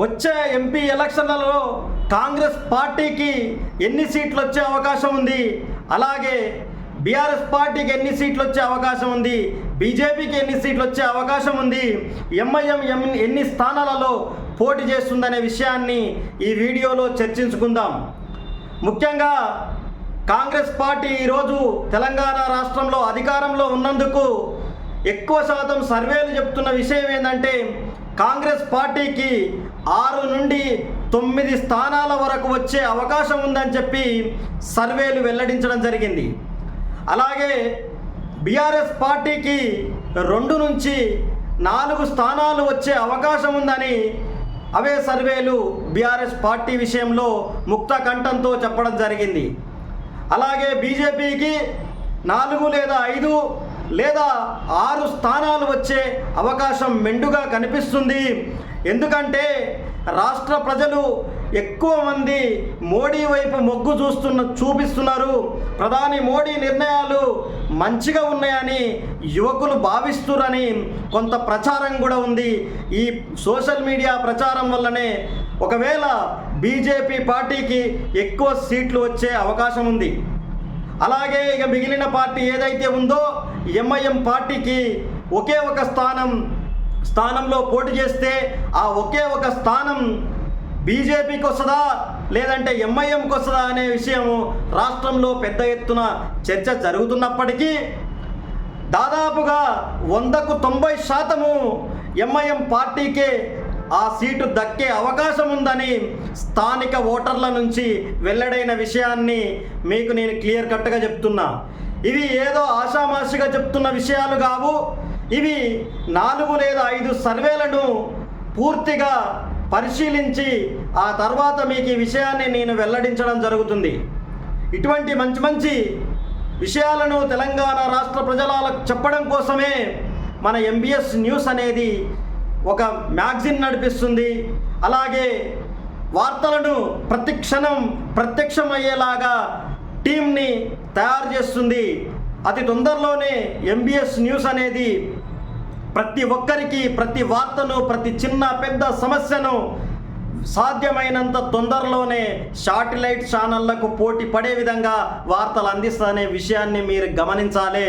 వచ్చే ఎంపీ ఎలక్షన్లలో కాంగ్రెస్ పార్టీకి ఎన్ని సీట్లు వచ్చే అవకాశం ఉంది? అలాగే బీఆర్ఎస్ పార్టీకి ఎన్ని సీట్లు వచ్చే అవకాశం ఉంది? బీజేపీకి ఎన్ని సీట్లు వచ్చే అవకాశం ఉంది? ఎంఐఎం ఎం ఎన్ని స్థానాలలో పోటీ చేస్తుందనే విషయాన్ని ఈ వీడియోలో చర్చించుకుందాం. ముఖ్యంగా కాంగ్రెస్ పార్టీ ఈరోజు తెలంగాణ రాష్ట్రంలో అధికారంలో ఉన్నందుకు ఎక్కువ శాతం సర్వేలు చెప్తున్న విషయం ఏంటంటే కాంగ్రెస్ పార్టీకి ఆరు నుండి తొమ్మిది స్థానాల వరకు వచ్చే అవకాశం ఉందని చెప్పి సర్వేలు వెల్లడించడం జరిగింది. అలాగే బీఆర్ఎస్ పార్టీకి రెండు నుంచి నాలుగు స్థానాలు వచ్చే అవకాశం ఉందని అవే సర్వేలు బీఆర్ఎస్ పార్టీ విషయంలో ముక్త కంఠంతో చెప్పడం జరిగింది. అలాగే బీజేపీకి నాలుగు లేదా ఐదు లేదా ఆరు స్థానాలు వచ్చే అవకాశం మెండుగా కనిపిస్తుంది. ఎందుకంటే రాష్ట్ర ప్రజలు ఎక్కువ మంది మోడీ వైపు మొగ్గు చూస్తున్న చూపిస్తున్నారు. ప్రధాని మోడీ నిర్ణయాలు మంచిగా ఉన్నాయని యువకులు భావిస్తురని కొంత ప్రచారం కూడా ఉంది. ఈ సోషల్ మీడియా ప్రచారం వల్లనే ఒకవేళ బీజేపీ పార్టీకి ఎక్కువ సీట్లు వచ్చే అవకాశం ఉంది. అలాగే ఇక మిగిలిన పార్టీ ఏదైతే ఉందో ఎంఐఎం పార్టీకి ఒకే ఒక స్థానం స్థానంలో పోటీ చేస్తే ఆ ఒకే ఒక స్థానం బీజేపీకి వస్తుందా లేదంటే ఎంఐఎంకి వస్తుందా అనే విషయం రాష్ట్రంలో పెద్ద ఎత్తున చర్చ జరుగుతున్నప్పటికీ దాదాపుగా వందకు తొంభై శాతము ఎంఐఎం పార్టీకే ఆ సీటు దక్కే అవకాశం ఉందని స్థానిక ఓటర్ల నుంచి వెల్లడైన విషయాన్ని మీకు నేను క్లియర్ కట్గా చెప్తున్నా. ఇవి ఏదో ఆషామాషిగా చెప్తున్న విషయాలు కావు. ఇవి నాలుగు లేదా ఐదు సర్వేలను పూర్తిగా పరిశీలించి ఆ తర్వాత మీకు ఈ విషయాన్ని నేను వెల్లడించడం జరుగుతుంది. ఇటువంటి మంచి మంచి విషయాలను తెలంగాణ రాష్ట్ర ప్రజలకు చెప్పడం కోసమే మన ఎంబీఎస్ న్యూస్ అనేది ఒక మ్యాగజిన్ నడిపిస్తుంది. అలాగే వార్తలను ప్రతి క్షణం ప్రత్యక్షమయ్యేలాగా టీంని తయారు చేస్తుంది. అతి తొందరలోనే ఎంబీఎస్ న్యూస్ అనేది ప్రతి ఒక్కరికి ప్రతి వార్తను ప్రతి చిన్న పెద్ద సమస్యను సాధ్యమైనంత తొందరలోనే శాటిలైట్ ఛానళ్ళకు పోటీ పడే విధంగా వార్తలు అందిస్తుందనే విషయాన్ని మీరు గమనించాలి.